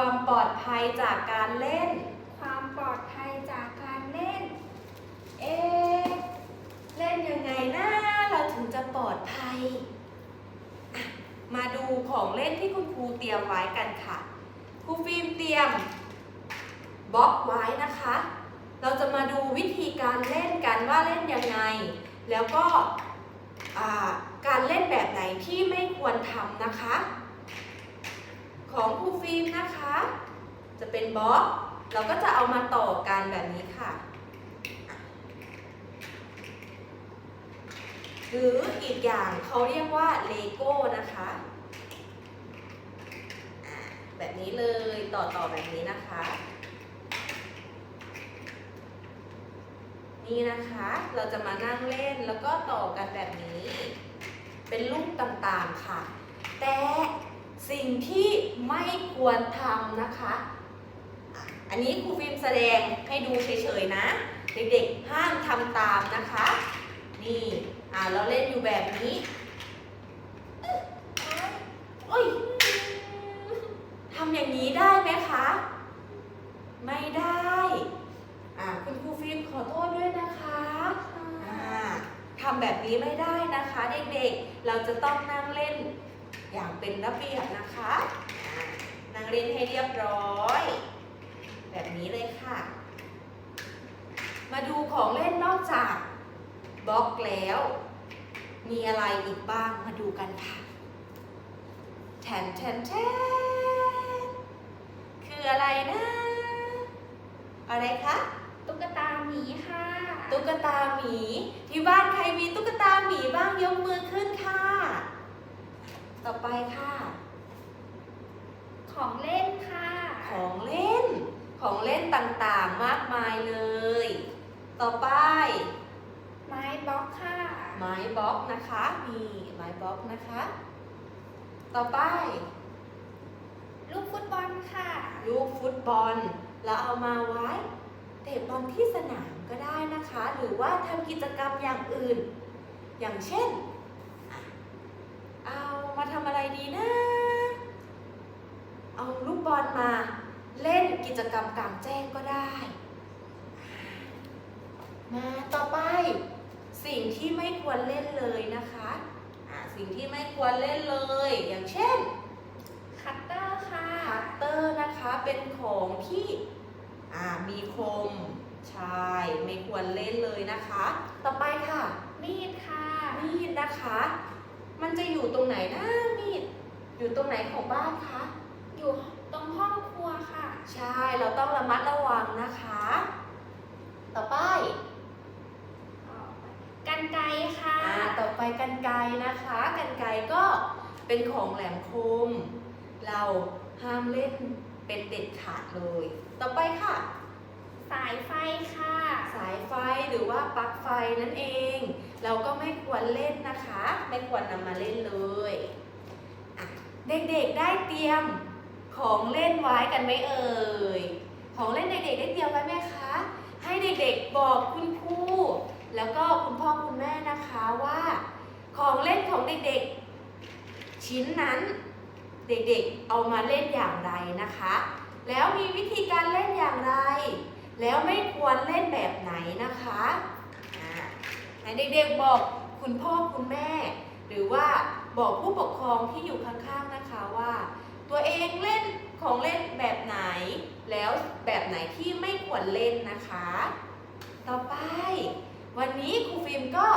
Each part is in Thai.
ความปลอดภัยจากการเล่น ความปลอดภัยจากการเล่น เอ๊ะเล่นยังไงนะเราถึงจะปลอดภัย มาดูของเล่นที่คุณครูเตรียมไว้กันค่ะครูฟิล์มเตรียมบล็อกไว้นะคะ เราจะมาดูวิธีการเล่นกันว่าเล่นยังไง แล้วก็การเล่นแบบไหนที่ไม่ควรทำนะคะ ของครูฟิล์มนะคะ จะเป็นบล็อกเราก็จะเอามาต่อกันแบบนี้ค่ะ หรืออีกอย่างเขาเรียกว่าเลโก้นะคะแบบนี้เลยต่อต่อแบบนี้นะคะ นี่นะคะเราจะมานั่งเล่นแล้วก็ต่อกันแบบนี้ เป็นรูปต่างๆค่ะ แต่ สิ่งที่ไม่ควรทำนะคะอะอันนี้ครูฟิล์มแสดงให้ดูเฉยๆนะ เด็กๆห้ามทำตามนะคะ นี่อ่าเราเล่นอยู่แบบนี้โอ้ยทำอย่างนี้ได้ไหมคะ ไม่ได้อ่าคุณครูฟิล์มขอโทษด้วยนะคะอ่าทำแบบนี้ไม่ได้นะคะ เด็กๆ เราจะต้องนั่งเล่น อย่างเป็นระเบียบนะคะอ่านั่งเล่นให้เรียบร้อย แบบนี้เลยค่ะ มาดูของเล่นนอกจากบล็อกแล้ว มีอะไรอีกบ้างมาดูกันค่ะแทนแทนแทนคืออะไรนะ อะไรคะตุ๊กตาหมีค่ะ ตุ๊กตาหมี ที่บ้านใครมีตุ๊กตาหมีบ้างยกมือขึ้นค่ะ ต่อไปค่ะ ของเล่นค่ะ ของเล่น ของเล่นต่างๆมากมายเลย ต่อไป ไม้บล็อกค่ะ ไม้บล็อกนะคะมีไม้บล็อกนะคะ ต่อไป ลูกฟุตบอลค่ะ ลูกฟุตบอลเราเอามาไว้เตะบอลที่สนามก็ได้นะคะ หรือว่าทำกิจกรรมอย่างอื่น อย่างเช่นอะเอามา ทำอะไรดีนะ เอาลูกบอลมาเล่นกิจกรรมกลางแจ้งก็ได้ มาต่อไป สิ่งที่ไม่ควรเล่นเลยนะคะอะสิ่งที่ไม่ควรเล่นเลย อย่างเช่นคัตเตอร์ค่ะคัตเตอร์นะคะเป็นของที่อ่ามีคมใช่ไม่ควรเล่นเลยนะคะ ต่อไปค่ะ มีดค่ะ มีดนะคะ มันจะอยู่ตรงไหนนะมีดอยู่ตรงไหนของบ้านคะ อยู่ตรงห้องครัวค่ะ ใช่ เราต้องระมัดระวังนะคะ ต่อไปกันไกรค่ะอ่าต่อไปกันไกรนะคะ กันไกรก็เป็นของแหลมคม เราห้ามเล่นเป็นเด็ดขาดเลย ต่อไปค่ะ สายไฟค่ะ สายไฟหรือว่าปลั๊กไฟนั่นเอง เราก็ไม่ควรเล่นนะคะ ไม่ควรนำมาเล่นเลยเด็กๆได้เตรียมของเล่นไว้กันไหมเอ่ย ของเล่นเด็กๆได้เตรียมไว้ไหมคะ ให้เด็กๆบอกคุณครู แล้วก็คุณพ่อคุณแม่นะคะว่า ของเล่นของเด็กๆ ชิ้นนั้น เด็กๆเอามาเล่นอย่างไรนะคะ แล้วมีวิธีการเล่นอย่างไร แล้วไม่ควรเล่นแบบไหนนะคะอ่าให้เด็กๆบอกคุณพ่อคุณแม่ หรือว่าบอกผู้ปกครองที่อยู่ข้างๆนะคะว่า ตัวเองเล่นของเล่นแบบไหน แล้วแบบไหนที่ไม่ควรเล่นนะคะ ต่อไป วันนี้ครูฟิล์มก็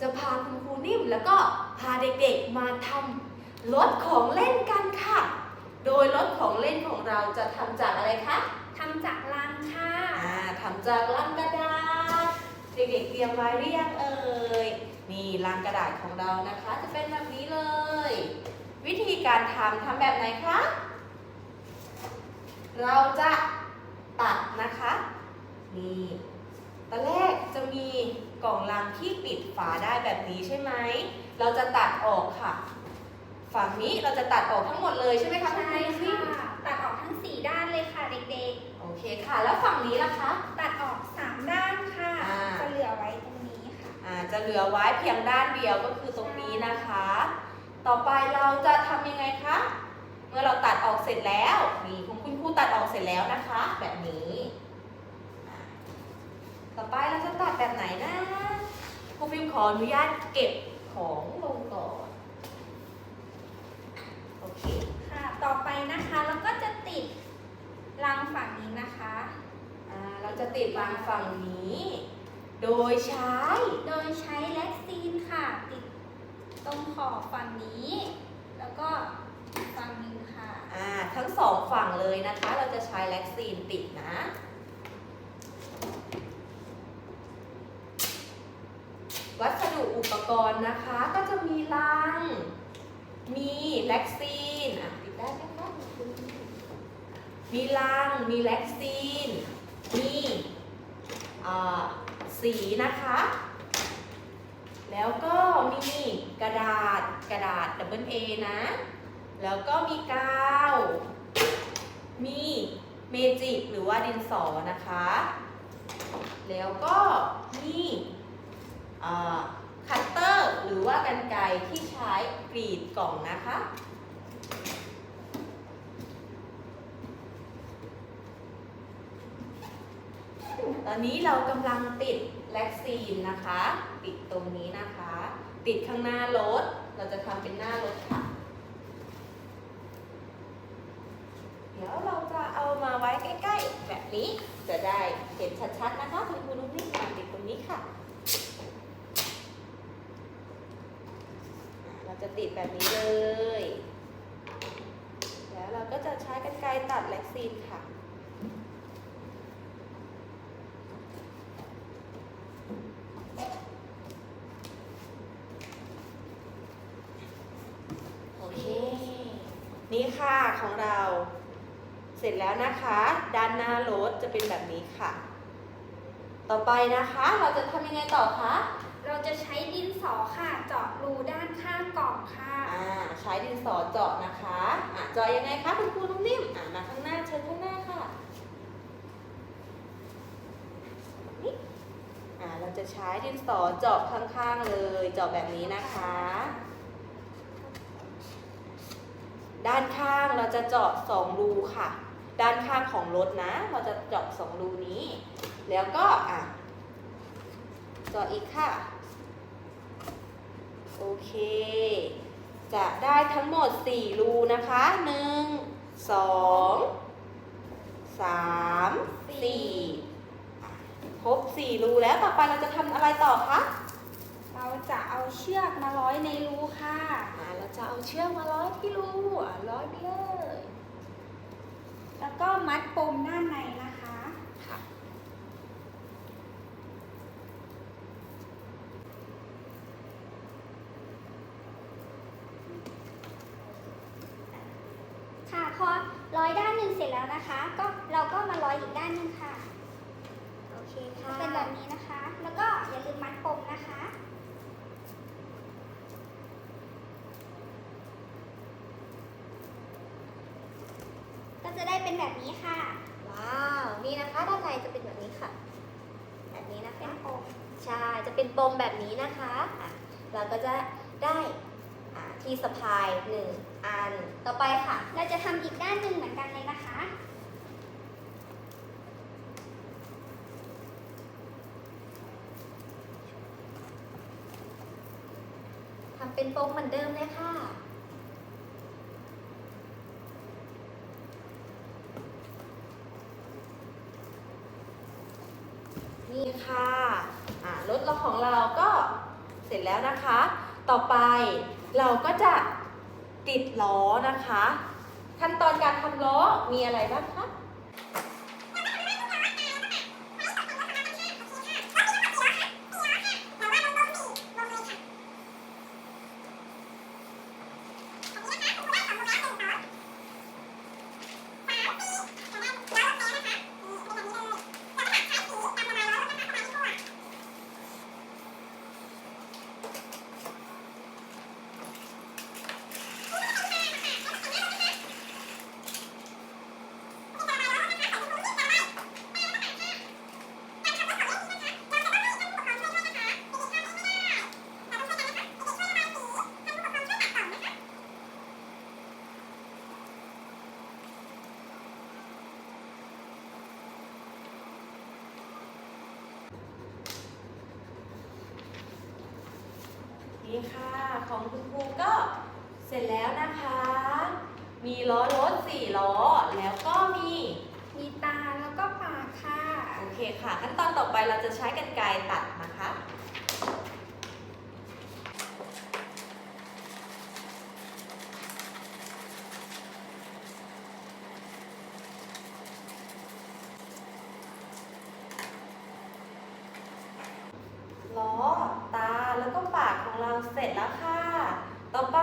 จะพาคุณครูนิ่มแล้วก็พาเด็กๆมาทำรถของเล่นกันค่ะ โดยรถของเล่นของเราจะทำจากอะไรคะ ทำจากลังค่ะอ่าทำจากลังกระดาษเด็กๆเตรียมไว้หรือยังเอ่ยนี่ลังกระดาษของเรานะคะ จะเป็นแบบนี้เลย วิธีการทำทำแบบไหนคะเราจะตัดนะคะนี่ตอนแรกจะมีกล่องลังที่ปิดฝาได้แบบนี้ใช่ไหม เราจะตัดออกค่ะ ฝั่งนี้เราจะตัดออกทั้งหมดเลยใช่ไหมคะคุณใช่ครูค่ะ ตัดออกทั้ง 4 ด้านเลยค่ะเด็กโอเคค่ะ แล้วฝั่งนี้ล่ะคะ ๆ ตัดออก 3 ด้านค่ะ อ่า จะเหลือไว้ตรงนี้ค่ะ อ่าจะเหลือไว้เพียงด้านเดียวก็คือตรงนี้นะคะ ต่อไปเราจะทำยังไงคะ เมื่อเราตัดออกเสร็จแล้วนี่คุณคุณครูตัดออกเสร็จแล้วนะคะ แบบนี้อ่าต่อไปเราจะตัดแบบไหนนะครูฟิล์มขออนุญาตเก็บของลงก่อนโอเค ค่ะ ต่อไปนะคะเราก็จะติดรังฝั่งนี้นะคะอ่าเราจะติดวางฝั่งนี้ โดยใช้ โดยใช้แล็กซีนค่ะ ติดตรงขอบฝั่งนี้ แล้วก็อีกฝั่งหนึ่งค่ะอ่าทั้งสองฝั่งเลยนะคะ เราจะใช้แล็กซีนติดนะวัสดุอุปกรณ์นะคะก็จะมีลัง มีแล็กซีนอะติดได้ไหมคะมีลังมีแล็กซีน มีอ่าสีนะคะ แล้วก็มีกระดาษกระดาษ double A นะ แล้วก็มีกาว มีเมจิกหรือว่าดินสอนะคะ แล้วก็มี คัตเตอร์หรือว่ากันไกรที่ใช้กรีดกล่องนะคะ ตอนนี้เรากำลังติดแล็กซีนนะคะ ติดตรงนี้นะคะ ติดข้างหน้ารถ เราจะทำเป็นหน้ารถค่ะ เดี๋ยวเราจะเอามาไว้ใกล้ๆ แบบนี้จะได้เห็นชัดๆนะคะคุณครูนุ่มนิ่มาติดตรงนี้ค่ะอะ เรา จะติดแบบนี้เลย แล้วเราก็จะใช้กรรไกรตัดแล็กซีนค่ะโอเคนี่ค่ะของเรา เสร็จแล้วนะคะ ด้านหน้ารถจะเป็นแบบนี้ค่ะ ต่อไปนะคะ เราจะทำยังไงต่อคะ เราจะใช้ดินสอค่ะเจาะรูด้านข้างกล่องค่ะ อ่าใช้ดินสอเจาะนะคะอะเจาะยังไงคะคุณครูนุ่มนิ่มอะมาข้างหน้าเชิญข้างหน้าค่ะนี่อ่าเราจะใช้ดินสอเจาะข้างๆเลย เจาะแบบนี้นะคะ ด้านข้างเราจะเจาะสองรูค่ะ ด้านข้างของรถนะ เราจะเจาะสองรูนี้ แล้วก็อะ เจาะอีกค่ะ โอเค จะได้ทั้งหมด 4 รูนะคะ 1 2 3 4 ครบ 4 รูแล้วต่อไปเราจะทำอะไรต่อคะ เราจะเอาเชือกมาร้อยในรูค่ะอ่าเราจะเอาเชือกมาร้อยที่รูอะร้อยไปเลย แล้วก็มัดปมด้านในนะคะค่ะ ค่ะพอร้อยด้านหนึ่งเสร็จแล้ว นะคะ ก็เราก็มาร้อยอีกด้านหนึ่งค่ะ โอเคค่ะ เป็นแบบนี้นะคะ แล้วก็อย่าลืมมัดปมนะคะก็จะได้เป็นแบบนี้ค่ะ ว้าว นี่นะคะ ด้านในจะเป็นแบบนี้ค่ะ แบบนี้นะเป็คะนปมใช่ จะเป็นปมแบบนี้นะคะอะเราก็จะได้อ่าที่สะพายหนึ่งอัน ต่อไปค่ะ เราจะทำอีกด้านหนึ่งเหมือนกันเลยนะคะ ทำเป็นโปมเหมือนเดิมเลยค่ะนี่ค่ะรถเราของเราก็เสร็จแล้วนะคะ ต่อไปเราก็จะติดล้อนะคะ ขั้นตอนการทำล้อมีอะไรบ้างคะ ค่ะ ของคุณครูก็เสร็จแล้วนะคะ มีล้อรถสี่ล้อ แล้วก็มีมีตาแล้วก็ปากค่ะ โอเคค่ะ ขั้นตอนต่อไปเราจะใช้กันไกรตัดนะคะ ล้อ ตา แล้วก็ปากของเราเสร็จแล้วค่ะ ต่อไป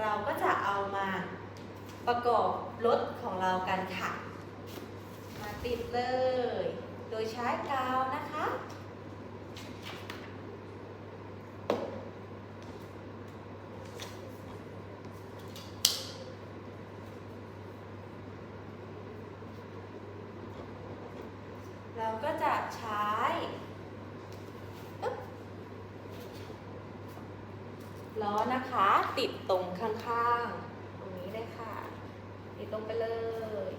เราก็จะเอามาประกอบรถของเรากันค่ะ มา ติดเลย โดยใช้กาวนะคะ เราก็จะใช้ล้อนะคะ ติดตรงข้างๆ ตรงนี้เลยค่ะ ติดตรงไปเลย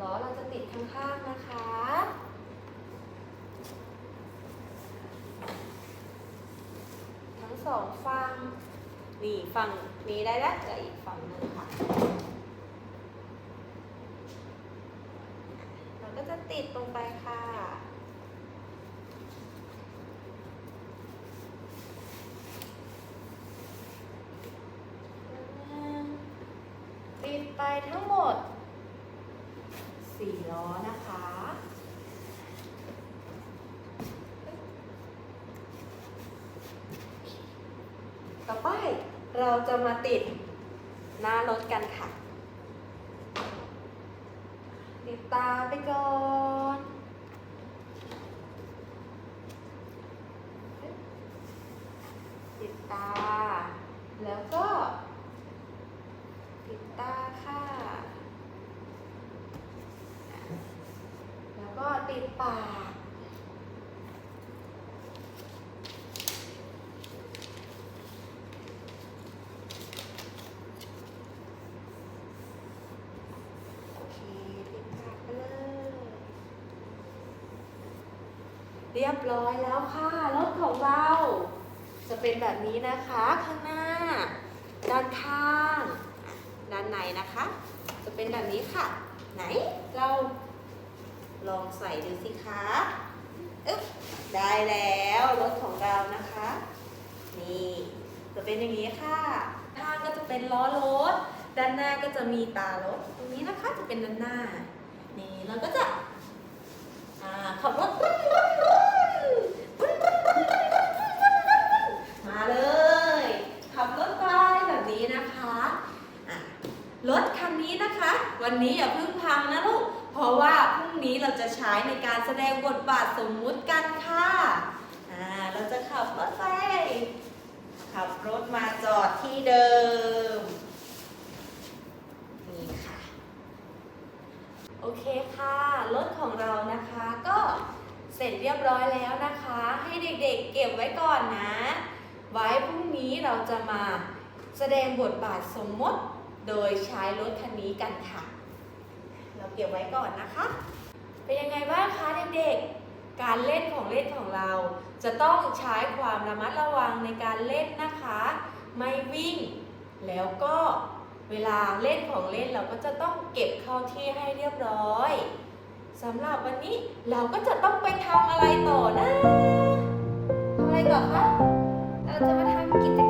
ล้อเราจะ ติดข้างๆนะคะทั้งสองฝั่งนี่ฝั่งนี้ได้แล้วเหลืออีกฝั่งหนึงค่ะเราก็จะติดลงไปค่ะติดไปทั้งหมด สี่ล้อนะคะ ต่อไปเราจะมาติดหน้ารถกันค่ะ ติดตาไปก่อนติดตา แล้วก็ ติดตาค่ะ แล้วก็ติด ปากโอเคติดปากเลยเรียบร้อยแล้วค่ะ รถของเรา จะเป็นแบบนี้นะคะ ข้างหน้า ด้านข้าง ด้านในนะคะ จะเป็นแบบนี้ค่ะ ไหนเรา ลองใส่ดูสิคะอึ๊บได้แล้วรถของเรานะคะ นี่จะเป็นอย่างนี้ค่ะข้างก็จะเป็นล้อรถ ด้านหน้าก็จะมีตารถ ตรงนี้นะคะจะเป็นด้านหน้า นี่เราก็จะขับรถมาเลย ขับรถไปแบบนี้นะคะอะรถคันนี้นะคะ วันนี้อย่าเพิ่งพังนะลูก เพราะว่าพรุ่งนี้เราจะใช้ในการแสดงบทบาทสมมุติกันค่ะ อ่า เราจะขับรถไป ขับรถมาจอดที่เดิม นี่ค่ะ โอเคค่ะ รถของเรานะคะก็ เรียบร้อยแล้วนะคะ ให้เด็กๆเก็บไว้ก่อนนะ ไว้พรุ่งนี้เราจะมาแสดงบทบาทสมมติโดยใช้รถคันนี้กันค่ะ เราเก็บไว้ก่อนนะคะ เป็นยังไงบ้างคะเด็กๆ การเล่นของเล่นของเรา จะต้องใช้ความระมัดระวังในการเล่นนะคะ ไม่วิ่ง แล้วก็เวลาเล่นของเล่นเราก็จะต้องเก็บเข้าที่ให้เรียบร้อย สำหรับวันนี้เราก็จะต้องไปทำอะไรต่อนะทำอะไรก่อนคะ เราจะมาทำกิจกรรม